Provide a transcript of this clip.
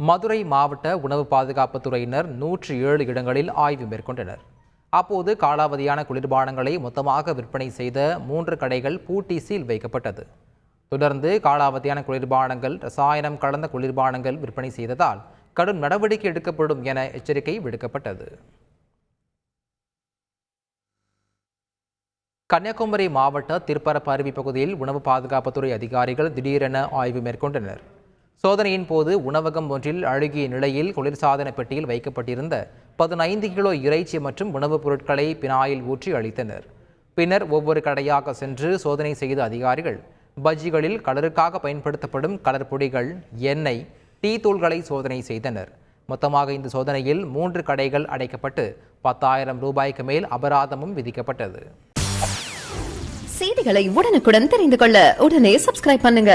மதுரை மாவட்ட உணவு பாதுகாப்புத்துறையினர் நூற்றி ஏழு இடங்களில் ஆய்வு மேற்கொண்டனர். அப்போது காலாவதியான குளிர்பானங்களை மொத்தமாக விற்பனை செய்த மூன்று கடைகள் பூட்டி சீல் வைக்கப்பட்டது. தொடர்ந்து காலாவதியான குளிர்பானங்கள் ரசாயனம் கலந்த குளிர்பானங்கள் விற்பனை செய்ததால் கடும் நடவடிக்கை எடுக்கப்படும் என எச்சரிக்கை விடுக்கப்பட்டது. கன்னியாகுமரி மாவட்ட திருப்பரப்பு அருவி பகுதியில் உணவு பாதுகாப்புத்துறை அதிகாரிகள் திடீரென ஆய்வு மேற்கொண்டனர். சோதனையின் போது உணவகம் ஒன்றில் அழுகிய நிலையில் குளிர்சாதன பெட்டியில் வைக்கப்பட்டிருந்த பதினைந்து கிலோ இறைச்சி மற்றும் உணவுப் பொருட்களை பினாயில் ஊற்றி அளித்தனர். பின்னர் ஒவ்வொரு கடையாக சென்று சோதனை செய்த அதிகாரிகள் பஜ்ஜிகளில் கலருக்காக பயன்படுத்தப்படும் கலர் பொடிகள் எண்ணெய் டீ தூள்களை சோதனை செய்தனர். மொத்தமாக இந்த சோதனையில் மூன்று கடைகள் அடைக்கப்பட்டு பத்தாயிரம் ரூபாய்க்கு மேல் அபராதமும் விதிக்கப்பட்டது. செய்திகளை உடனுக்குடன் தெரிந்து கொள்ள உடனே சப்ஸ்கிரைப் பண்ணுங்க.